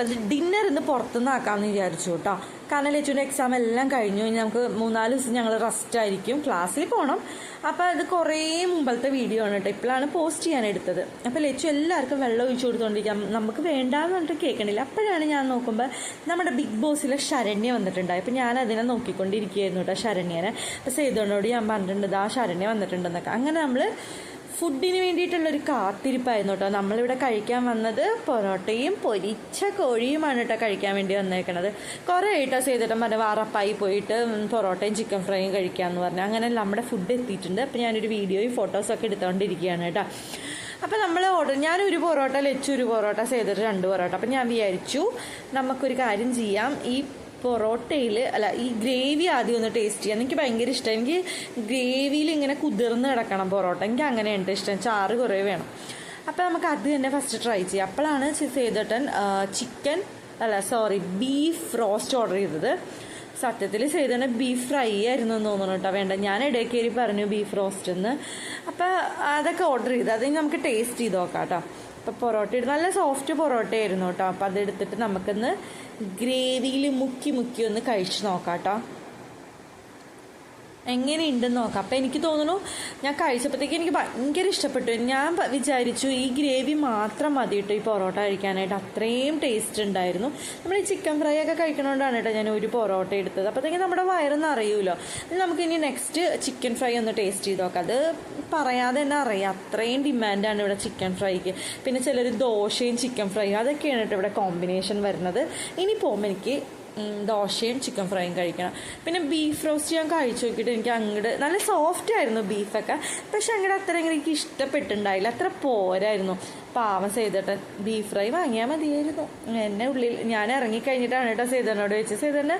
അപ്പം ഡിന്നർ ഇന്ന് പുറത്തുനിന്ന് ആക്കാമെന്ന് വിചാരിച്ചു കേട്ടോ കാരണം ലച്ചുവിന്റെ എക്സാം എല്ലാം കഴിഞ്ഞു. ഇനി നമുക്ക് മൂന്നാൽ ദിവസം ഞങ്ങൾ റെസ്റ്റ് ആയിരിക്കും. ക്ലാസ്സിൽ പോകണം അപ്പോൾ അത് കുറേ മുമ്പത്തെ വീഡിയോ ആണ് കേട്ടോ ഇപ്പോഴാണ് പോസ്റ്റ് ചെയ്യാൻ എടുത്തത്. അപ്പോൾ ലച്ചു എല്ലാവർക്കും വെള്ളം ഒഴിച്ചു കൊടുത്തുകൊണ്ടിരിക്കാം നമുക്ക് വേണ്ടാന്ന് പറഞ്ഞിട്ട് കേൾക്കണില്ല. അപ്പോഴാണ് ഞാൻ നോക്കുമ്പോൾ നമ്മുടെ ബിഗ് ബോസിലെ ശരണ്യ വന്നിട്ടുണ്ടായി. അപ്പോൾ ഞാൻ അതിനെ നോക്കിക്കൊണ്ടിരിക്കുകയായിരുന്നു കേട്ടോ ശരണ്യനെ. അപ്പോൾ സേതുവിനോട് ഞാൻ പറഞ്ഞിട്ടുണ്ട് ആ ശരണ്യ വന്നിട്ടുണ്ടെന്നൊക്കെ. അങ്ങനെ നമ്മൾ ഫുഡിന് വേണ്ടിയിട്ടുള്ളൊരു കാത്തിരിപ്പായിരുന്നു കേട്ടോ. നമ്മളിവിടെ കഴിക്കാൻ വന്നത് പൊറോട്ടയും പൊരിച്ച കോഴിയുമാണ് കേട്ടോ കഴിക്കാൻ വേണ്ടി വന്നേക്കണത്. കുറേ ആയിട്ടോ ചെയ്തിട്ട് മറ്റേ വാറപ്പായി പോയിട്ട് പൊറോട്ടയും ചിക്കൻ ഫ്രൈയും കഴിക്കാമെന്ന് പറഞ്ഞു. അങ്ങനെ നമ്മുടെ ഫുഡ് എത്തിയിട്ടുണ്ട്. അപ്പോൾ ഞാനൊരു വീഡിയോയും ഫോട്ടോസൊക്കെ എടുത്തുകൊണ്ടിരിക്കുകയാണ് കേട്ടോ. അപ്പോൾ നമ്മൾ ഓർഡർ ഞാനൊരു പൊറോട്ട ലച്ചു ഒരു പൊറോട്ട ചെയ്തിട്ട് രണ്ട് പൊറോട്ട. അപ്പം ഞാൻ വിചാരിച്ചു നമുക്കൊരു കാര്യം ചെയ്യാം. ഈ പൊറോട്ടയിൽ അല്ല ഈ ഗ്രേവി ആദ്യം ഒന്ന് ടേസ്റ്റ് ചെയ്യാം എനിക്ക് ഭയങ്കര ഇഷ്ടം. എനിക്ക് ഗ്രേവിയിൽ ഇങ്ങനെ കുതിർന്ന് കിടക്കണം പൊറോട്ട. എനിക്ക് അങ്ങനെയുണ്ട് ഇഷ്ടം. ചാറ് കുറേ വേണം. അപ്പോൾ നമുക്ക് അത് തന്നെ ഫസ്റ്റ് ട്രൈ ചെയ്യാം. അപ്പോഴാണ് സേതട്ടൻ ചിക്കൻ അല്ല സോറി ബീഫ് റോസ്റ്റ് ഓർഡർ ചെയ്തത്. സത്യത്തിൽ ചെയ്തന്നെ ബീഫ് ഫ്രൈ ആയിരുന്നു എന്ന് തോന്നുന്നു കേട്ടോ. വേണ്ട ഞാൻ ഇടയ്ക്കേരി പറഞ്ഞു ബീഫ് റോസ്റ്റ് എന്ന്. അപ്പോൾ അതൊക്കെ ഓർഡർ ചെയ്ത്. അത് നമുക്ക് ടേസ്റ്റ് ചെയ്ത് നോക്കാം കേട്ടോ. അപ്പോൾ പൊറോട്ട നല്ല സോഫ്റ്റ് പൊറോട്ട ആയിരുന്നു കേട്ടോ. അപ്പോൾ അതെടുത്തിട്ട് നമുക്കൊന്ന് ഗ്രേവിയിൽ മുക്കി മുക്കി ഒന്ന് കഴിച്ച് നോക്കാം കേട്ടോ. എങ്ങനെയുണ്ടെന്ന് നോക്കാം. അപ്പം എനിക്ക് തോന്നുന്നു ഞാൻ കഴിച്ചപ്പോഴത്തേക്ക് എനിക്ക് ഭയങ്കര ഇഷ്ടപ്പെട്ടു. ഞാൻ വിചാരിച്ചു ഈ ഗ്രേവി മാത്രം മതി കേട്ടോ ഈ പൊറോട്ട കഴിക്കാനായിട്ട്. അത്രയും ടേസ്റ്റ് ഉണ്ടായിരുന്നു. നമ്മൾ ഈ ചിക്കൻ ഫ്രൈ ഒക്കെ കഴിക്കണോണ്ടാണ് കേട്ടോ ഞാൻ ഒരു പൊറോട്ട എടുത്തത്. അപ്പോഴത്തേക്ക് നമ്മുടെ വയറൊന്നും അറിയൂലോ നമുക്ക് ഇനി നെക്സ്റ്റ് ചിക്കൻ ഫ്രൈ ഒന്ന് ടേസ്റ്റ് ചെയ്ത് നോക്കാം. അത് പറയാതെ തന്നെ അറിയാം. അത്രയും ഡിമാൻഡാണ് ഇവിടെ ചിക്കൻ ഫ്രൈക്ക് പിന്നെ ചിലർ ദോശയും ചിക്കൻ ഫ്രൈയും അതൊക്കെയാണ് കേട്ടോ ഇവിടെ കോമ്പിനേഷൻ വരുന്നത്. ഇനി പോകുമ്പോൾ എനിക്ക് ദോശയും ചിക്കൻ ഫ്രൈയും കഴിക്കണം. പിന്നെ ബീഫ് റോസ്റ്റ് ഞാൻ കഴിച്ചു നോക്കിയിട്ട് എനിക്ക് അങ്ങോട്ട് നല്ല സോഫ്റ്റ് ആയിരുന്നു ബീഫൊക്കെ പക്ഷെ അങ്ങോട്ട് അത്ര എനിക്ക് ഇഷ്ടപ്പെട്ടിട്ടുണ്ടായില്ല. അത്ര പോരായിരുന്നു. പാവം ചെയ്തിട്ട് ബീഫ് ഫ്രൈ വാങ്ങിയാൽ മതിയായിരുന്നു. എന്നെ ഉള്ളിൽ ഞാൻ ഇറങ്ങിക്കഴിഞ്ഞിട്ടാണ് കേട്ടോ സേതനോട് വെച്ച് സേതന്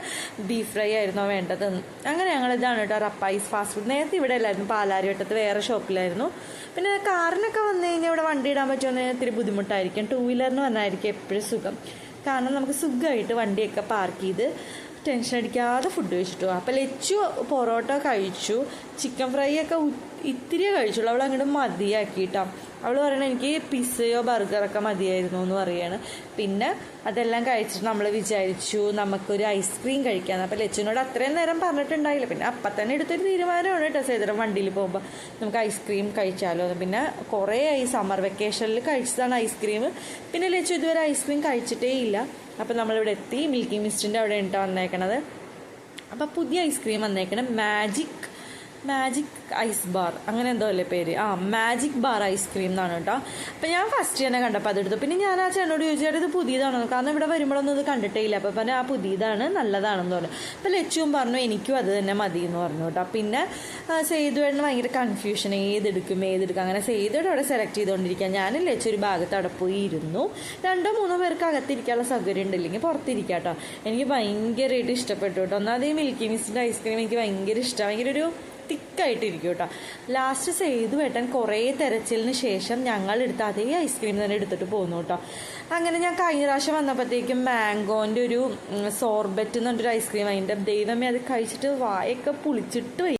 ബീഫ് ഫ്രൈ ആയിരുന്നു വേണ്ടതെന്ന് അങ്ങനെ ഞങ്ങൾ ഇതാണ് കേട്ടോ റപ്പൈസ് ഫാസ്റ്റ് ഫുഡ് നേരത്തെ ഇവിടെ അല്ലായിരുന്നു. പാലാരിവട്ടത്ത് വേറെ ഷോപ്പിലായിരുന്നു പിന്നെ കാറിനൊക്കെ വന്നു കഴിഞ്ഞാൽ ഇവിടെ വണ്ടി ഇടാൻ പറ്റുമെന്ന് ഇത്തിരി ബുദ്ധിമുട്ടായിരിക്കും. ടൂ വീലറിന് വന്നായിരിക്കും എപ്പോഴും സുഖം. കാരണം നമുക്ക് സുഖമായിട്ട് വണ്ടിയൊക്കെ പാർക്ക് ചെയ്ത് ടെൻഷൻ അടിക്കാതെ ഫുഡ് കഴിച്ചിട്ടു അപ്പോൾ ലച്ചു പൊറോട്ട കഴിച്ചു ചിക്കൻ ഫ്രൈ ഒക്കെ ഇത്തിരിയേ കഴിച്ചുള്ളൂ. അവൾ അങ്ങോട്ട് മതിയാക്കിയിട്ടാ. അവൾ പറയണ എനിക്ക് പിസ്സയോ ബർഗറൊക്കെ മതിയായിരുന്നു എന്ന് പറയാണ്. പിന്നെ അതെല്ലാം കഴിച്ചിട്ട് നമ്മൾ വിചാരിച്ചു നമുക്കൊരു ഐസ്ക്രീം കഴിക്കാമെന്ന് അപ്പോൾ ലച്ചുവിനോട് അത്രയും നേരം പറഞ്ഞിട്ടുണ്ടായില്ല. പിന്നെ അപ്പം തന്നെ എടുത്തൊരു തീരുമാനമാണ് കേട്ടോ സേതരം വണ്ടിയിൽ പോകുമ്പോൾ നമുക്ക് ഐസ്ക്രീം കഴിച്ചാലോ? പിന്നെ കുറേ ആയി. സമ്മർ വെക്കേഷനിൽ കഴിച്ചതാണ് ഐസ്ക്രീം പിന്നെ ലച്ചു ഇതുവരെ ഐസ്ക്രീം കഴിച്ചിട്ടേ ഇല്ല. അപ്പം നമ്മളിവിടെ എത്തി. മിൽക്കി മിസ്റ്റിന്റെ അവിടെ ഉണ്ടോ വന്നേക്കണത്. അപ്പം പുതിയ ഐസ്ക്രീം വന്നേക്കണം. മാജിക് മാജിക് ഐസ് ബാർ അങ്ങനെ എന്തോ അല്ലേ പേര്? ആ മാജിക് ബാർ ഐസ്ക്രീം എന്നാണ് കേട്ടോ. അപ്പം ഞാൻ ഫസ്റ്റ് തന്നെ കണ്ടപ്പോൾ അതെടുത്തു. പിന്നെ ഞാൻ ആ ചേട്ടനോട് ചോദിച്ചാൽ ഇത് പുതിയതാണോ? കാരണം ഇവിടെ വരുമ്പോഴൊന്നും ഇത് കണ്ടിട്ടേ ഇല്ല അപ്പം പറഞ്ഞാൽ ആ പുതിയതാണ് നല്ലതാണെന്ന് പറഞ്ഞു. അപ്പം ലച്ചുവും പറഞ്ഞു എനിക്കും അത് തന്നെ മതി എന്ന് പറഞ്ഞു കേട്ടോ. പിന്നെ സേതുവേട്ടന് ഭയങ്കര കൺഫ്യൂഷൻ ഏതെടുക്കും ഏതെടുക്കും. അങ്ങനെ സേതുവേട്ടൻ അവിടെ സെലക്ട് ചെയ്തുകൊണ്ടിരിക്കുക ഞാൻ ലച്ചു ഒരു ഭാഗത്ത് അവിടെ പോയി ഇരുന്നു രണ്ടോ മൂന്നോ പേർക്ക് അകത്തിരിക്കാനുള്ള സൗകര്യം ഉണ്ടില്ലെങ്കിൽ പുറത്തിരിക്കാം കേട്ടോ. എനിക്ക് ഭയങ്കരമായിട്ട് ഇഷ്ടപ്പെട്ടു കേട്ടോ. ഒന്നാമത് ഈ മിൽക്കി മിസ്റ്റിന്റെ ഐസ്ക്രീം എനിക്ക് ഭയങ്കര ഇഷ്ടമാണ്. ഭയങ്കര ഒരു തിക്കായിട്ടിരിക്കും കേട്ടോ. ലാസ്റ്റ് സേതു ഏട്ടൻ കുറേ തിരച്ചിലിന് ശേഷം ഞങ്ങൾ എടുത്ത അതേ ഐസ്ക്രീം തന്നെ എടുത്തിട്ട് പോകുന്നു കേട്ടോ. അങ്ങനെ ഞാൻ കഴിഞ്ഞ പ്രാവശ്യം വന്നപ്പോഴത്തേക്കും മാംഗോന്റെ ഒരു സോർബറ്റ് എന്ന് പറഞ്ഞൊരു ഐസ്ക്രീം അതിന്റെ ദൈവമേ അത് കഴിച്ചിട്ട് വായൊക്കെ പുളിച്ചിട്ട്